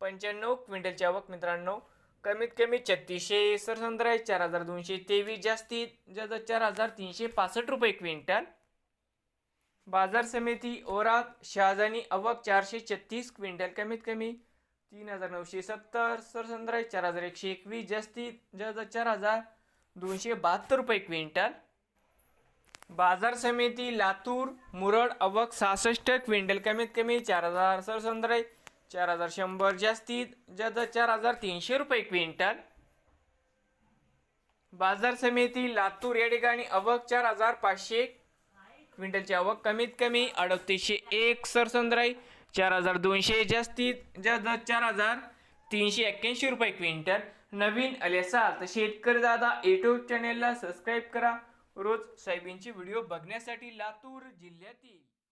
पंच्याण्णव क्विंटलची आवक मित्रांनो. कमीत कमी छत्तीसशे सरसंद्र आहे चार हजार दोनशे तेवीस. जास्तीत जास्त चार हजार तीनशे पासष्ट रुपये क्विंटल. बाजार समिती ओरात शहाजानी आवक चारशे छत्तीस क्विंटल. कमीत कमी तीन हजार नऊशे सत्तर. सरसंद्र चार हजार एकशे एकवीस. जास्तीत जास्त चार हजार दोनशे बहात्तर रुपये क्विंटल. बाजार समिती लातूर मुरड अवक सहासष्ट क्विंटल. कमीत कमी चार हजार सरसंद्र चार हजार शंभर जास्तीत जास्त चार हजार तीनशे रुपये क्विंटल. बाजार समिती लातूर या ठिकाणी आवक चार हजार पाचशे क्विंटलची आवक कमीत कमी अडतीसशे एक सरसंद्राई चार हजार दोनशे जास्तीत जास्त चार हजार तीनशे एक्क्याऐंशी रुपये क्विंटल. नवीन आले असाल तर शेतकरी दादा यूट्यूब चॅनेलला सबस्क्राईब करा. रोज साहेबींचे व्हिडिओ बघण्यासाठी लातूर जिल्ह्यातील